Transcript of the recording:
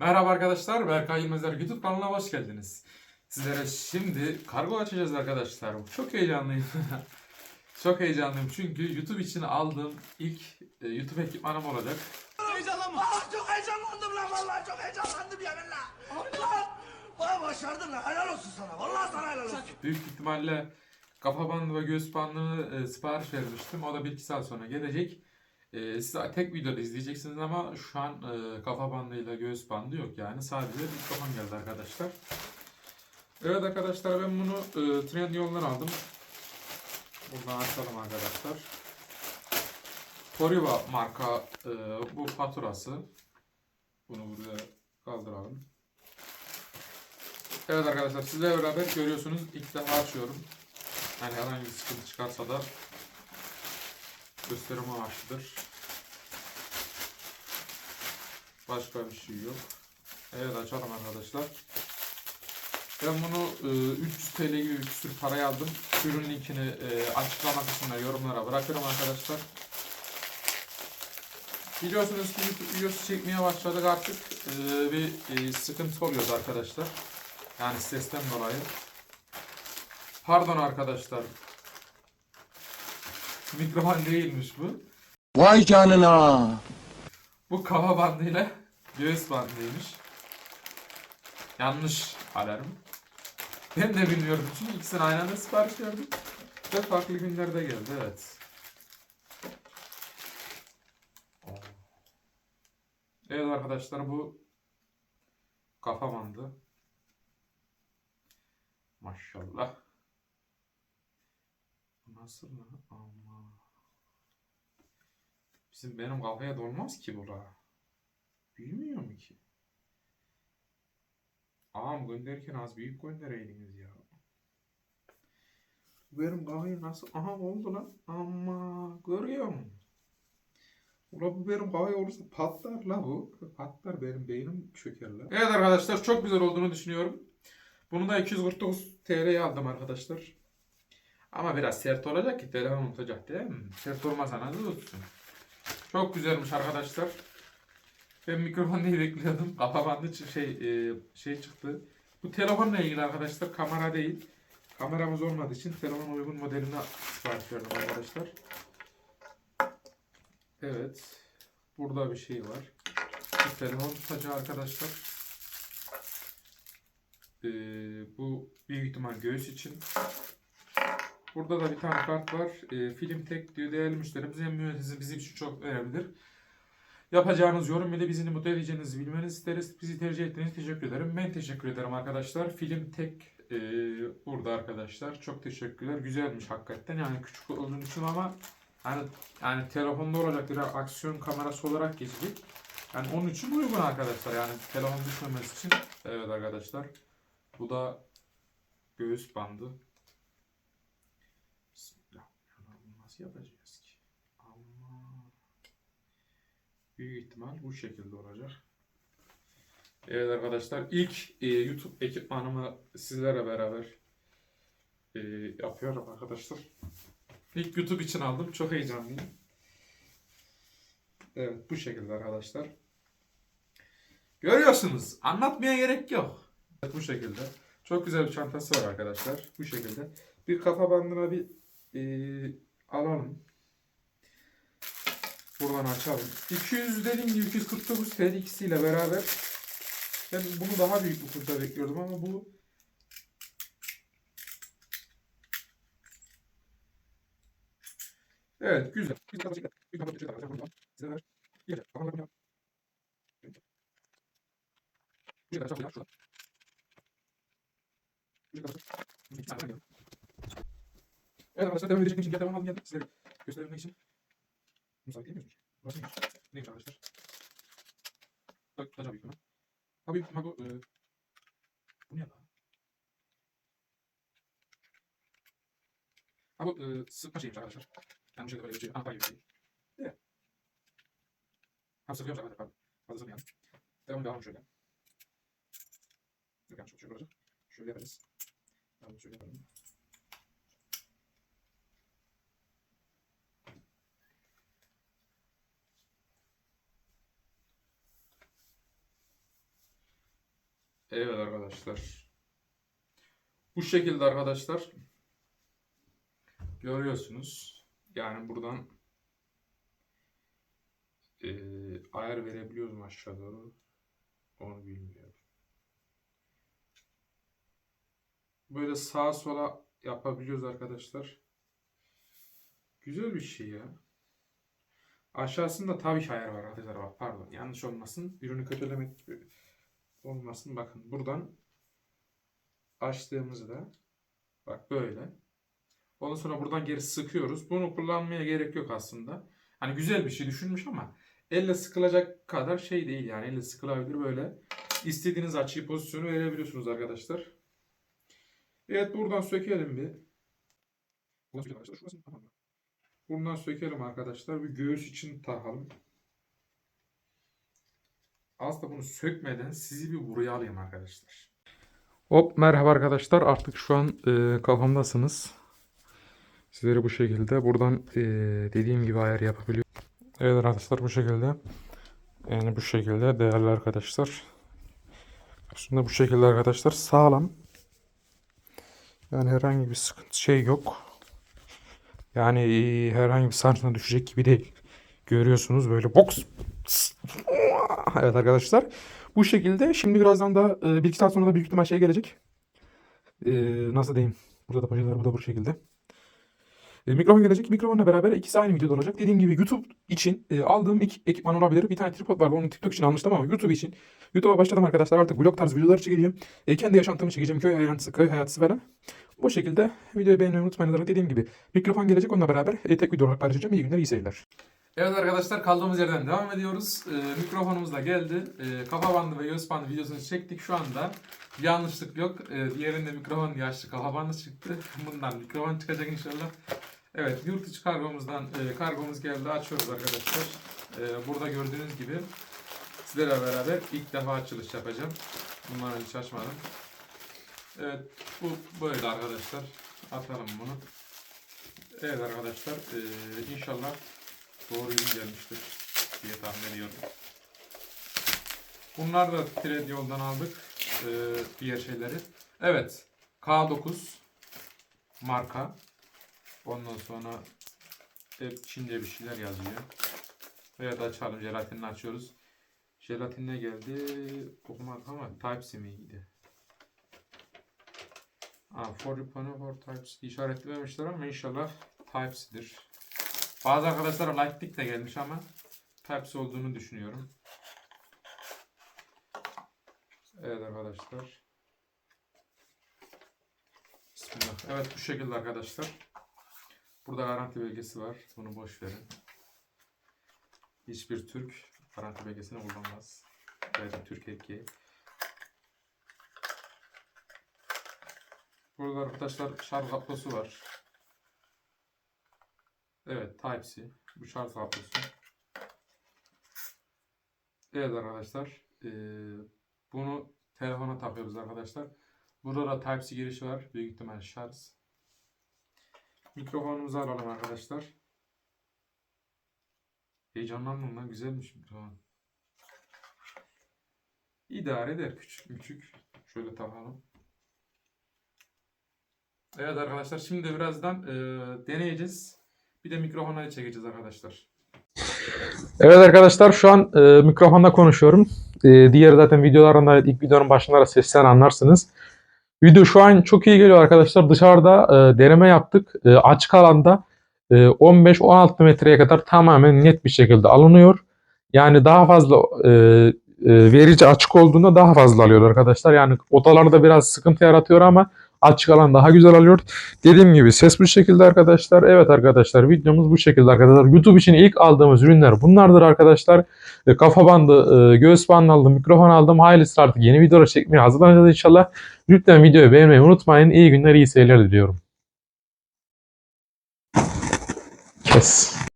Merhaba arkadaşlar, Berkay Yılmazer YouTube kanalına hoş geldiniz. Sizlere şimdi kargo açacağız arkadaşlar. Çok heyecanlıyım. Çok heyecanlıyım çünkü YouTube için aldığım ilk e, YouTube ekipmanım olacak. Heyecanlanma. Çok heyecanlandım lan vallahi çok heyecanlandım ya. Lan, Vay başardın lan helal olsun sana. Vallahi sana helal olsun. Büyük ihtimalle kafa bandı ve göğüs bandını e, sipariş vermiştim. O da bir iki saat sonra gelecek. E, siz tek videoda izleyeceksiniz ama şu an e, kafa bandıyla göğüs bandı yok yani. Sadece mikrofon geldi arkadaşlar. Evet arkadaşlar ben bunu e, Trendyol'dan aldım. Buradan açalım arkadaşlar. Toriva marka e, bu faturası. Bunu buraya kaldıralım. Evet arkadaşlar sizle beraber görüyorsunuz ilk defa açıyorum. Yani herhangi bir sıkıntı çıkarsa da gösterim amaçlıdır. Başka bir şey yok. Evet açalım arkadaşlar. Ben bunu e, 300 TL gibi bir sürü paraya aldım. Ürün linkini e, açıklama kısmına yorumlara bırakırım arkadaşlar. Biliyorsunuz ki videosu çekmeye başladık artık. E, bir e, sıkıntı oluyordu arkadaşlar. Yani sesten dolayı. Pardon arkadaşlar. Mikrofon değilmiş bu. Vay canına. Bu kafa bandıyla göğüs bandıymış. Yanlış alarm. Ben de bilmiyorum çünkü ikisini aynı anda sipariş verdim. Ve farklı günlerde geldi evet. Evet arkadaşlar bu kafa bandı. Maşallah. Nasıl lan? Ama. Bizim benim kafaya dolmaz ki bura. Bilmiyor mu ki? Ağam gönderirken az büyük göndereydiniz ya. Benim kafayı nasıl... Aha oldu lan. Ama görüyor musun? Ula bu benim kafaya olursa patlar la bu. Patlar benim beynim çöker la. Evet arkadaşlar çok güzel olduğunu düşünüyorum. Bunu da 249 TL'ye aldım arkadaşlar. Ama biraz sert olacak ki telefon tutacak değil mi? Sert olmasa nasıl tutsun? Çok güzelmiş arkadaşlar. Ben mikrofon diye bekliyordum. Kafa bandı şey e, şey çıktı. Bu telefonla ilgili arkadaşlar kamera değil. Kameramız olmadığı için telefon uygun modeline sipariş verdim arkadaşlar. Evet. Burada bir şey var. Bu telefon tutacağı arkadaşlar. Ee, bu büyük ihtimal göğüs için. Burada da bir tane kart var. Ee, film tek diyor değerli müşterimiz memnuniyetiniz bizim için çok önemlidir. Yapacağınız yorum ile bizi mutlu edeceğinizi bilmenizi isteriz. Bizi tercih ettiğiniz teşekkür ederim. Ben teşekkür ederim arkadaşlar. Film tek e, burada arkadaşlar. Çok teşekkürler. Güzelmiş hakikaten. Yani küçük olduğun için ama yani, yani telefonda olacak bir aksiyon kamerası olarak geçecek. Yani onun için uygun arkadaşlar. Yani telefon düşmemesi için. Evet arkadaşlar. Bu da göğüs bandı. Bismillah. Ya bunu Yapacağız ki? Allah. Büyük ihtimal bu şekilde olacak. Evet arkadaşlar ilk e, YouTube ekipmanımı sizlerle beraber e, yapıyorum arkadaşlar. İlk YouTube için aldım. Çok heyecanlıyım. Evet bu şekilde arkadaşlar. Görüyorsunuz. Anlatmaya gerek yok. Evet, bu şekilde. Çok güzel bir çantası var arkadaşlar. Bu şekilde. Bir kafa bandına bir e, alalım. Buradan açalım. 200 dediğim gibi 249 TL ikisiyle beraber ben bunu daha büyük bir kurda bekliyordum ama bu Evet güzel. Bir Evet arkadaşlar devam edecek için gel devam aldım geldim. Size gösterebilmek için. Bunu sabit diyemiyoruz ki. Burası neymiş? Arkadaşlar? Bak tutacağım büyük ihtimal. Ha büyük ihtimal bu. E... Bu ne lan? Ha bu e, sıkma şeymiş arkadaşlar. Yani bu şekilde böyle bir şey. Anahtar gibi bir şey. Değil mi? Ha sıkıyormuş arkadaşlar pardon. Fazla sıkmayalım. Devam devam şöyle. Yok yanlış şöyle olacak. Şöyle yaparız. Tamam şöyle yapalım. Evet arkadaşlar. Bu şekilde arkadaşlar. Görüyorsunuz. Yani buradan eee, ayar verebiliyoruz mu aşağı doğru? Onu bilmiyorum. Böyle sağa sola yapabiliyoruz arkadaşlar. Güzel bir şey ya. Aşağısında tabii ki ayar var arkadaşlar bak pardon yanlış olmasın. Ürünü kötülemek gibi olmasın. Bakın buradan açtığımızda bak böyle. Ondan sonra buradan geri sıkıyoruz. Bunu kullanmaya gerek yok aslında. Hani güzel bir şey düşünmüş ama elle sıkılacak kadar şey değil yani. Elle sıkılabilir böyle. İstediğiniz açıyı pozisyonu verebiliyorsunuz arkadaşlar. Evet buradan sökelim bir. Buradan sökelim arkadaşlar. Bir göğüs için takalım. Aslında bunu sökmeden sizi bir buraya alayım arkadaşlar. Hop merhaba arkadaşlar. Artık şu an e, kafamdasınız. Sizleri bu şekilde buradan e, dediğim gibi ayar yapabiliyorum. Evet arkadaşlar bu şekilde. Yani bu şekilde değerli arkadaşlar. Aslında bu şekilde arkadaşlar sağlam. Yani herhangi bir sıkıntı şey yok. Yani herhangi bir sarsına düşecek gibi değil. Görüyorsunuz böyle box. Evet arkadaşlar. Bu şekilde. Şimdi birazdan da e, bir iki saat sonra da büyük ihtimal şey gelecek. E, nasıl diyeyim? Burada da paçalar burada bu şekilde. E, mikrofon gelecek. Mikrofonla beraber ikisi aynı videoda olacak. Dediğim gibi YouTube için e, aldığım ilk ekipman olabilir. Bir tane tripod vardı. Onu TikTok için almıştım ama YouTube için. YouTube'a başladım arkadaşlar. Artık vlog tarzı videolar çekeceğim. E, kendi yaşantımı çekeceğim. Köy hayatı, köy hayatı falan. Bu şekilde videoyu beğenmeyi unutmayın. Dediğim gibi mikrofon gelecek. Onunla beraber e, tek video olarak paylaşacağım. İyi günler, iyi seyirler. Evet arkadaşlar kaldığımız yerden devam ediyoruz. Ee, mikrofonumuz da geldi. Ee, kafa bandı ve göğüs bandı videosunu çektik. Şu anda yanlışlık yok. Ee, diğerinde mikrofon yaşlı kafa bandı çıktı. Bundan mikrofon çıkacak inşallah. Evet yurt içi kargomuzdan e, kargomuz geldi. Açıyoruz arkadaşlar. Ee, burada gördüğünüz gibi sizlerle beraber ilk defa açılış yapacağım. Bundan önce açmadım. Evet bu böyle arkadaşlar. Atalım bunu. Evet arkadaşlar e, inşallah doğru ürün gelmiştir diye tahmin ediyorum. Bunlar da Thread yoldan aldık. e, diğer şeyleri. Evet. K9 marka. Ondan sonra hep Çince bir şeyler yazıyor. Evet açalım. Jelatinini açıyoruz. Jelatin ne geldi? Okumak ama Type-C miydi? Aa, for panel for Type-C işaretlememişler ama inşallah Type-C'dir. Bazı arkadaşlara Lightning de gelmiş ama Type-C olduğunu düşünüyorum. Evet arkadaşlar. Bismillah. Evet bu şekilde arkadaşlar. Burada garanti belgesi var. Bunu boş verin. Hiçbir Türk garanti belgesini kullanmaz. Belki Türk erkeği. Burada arkadaşlar şarj kablosu var. Evet Type-C. Bu şarj kablosu. Evet arkadaşlar. eee, bunu telefona takıyoruz arkadaşlar. Burada da Type-C girişi var. Büyük ihtimal şarj. Mikrofonumuzu alalım arkadaşlar. Heyecanlandım lan. Güzelmiş mikrofon. İdare eder. Küçük küçük. Şöyle takalım. Evet arkadaşlar şimdi birazdan eee, deneyeceğiz. Bir de mikrofona çekeceğiz arkadaşlar. Evet arkadaşlar şu an e, mikrofonda konuşuyorum. E, diğer zaten videolarında ilk videonun başında da sesten anlarsınız. Video şu an çok iyi geliyor arkadaşlar. Dışarıda e, deneme yaptık. E, açık alanda e, 15-16 metreye kadar tamamen net bir şekilde alınıyor. Yani daha fazla e, e, verici açık olduğunda daha fazla alıyor arkadaşlar. Yani odalarda biraz sıkıntı yaratıyor ama açık alan daha güzel alıyor. Dediğim gibi ses bu şekilde arkadaşlar. Evet arkadaşlar videomuz bu şekilde arkadaşlar. YouTube için ilk aldığımız ürünler bunlardır arkadaşlar. E, kafa bandı, e, göğüs bandı aldım, mikrofon aldım. Hayırlısı artık yeni videolar çekmeye hazırlanacağız inşallah. Lütfen videoyu beğenmeyi unutmayın. İyi günler, iyi seyirler diliyorum. Kes.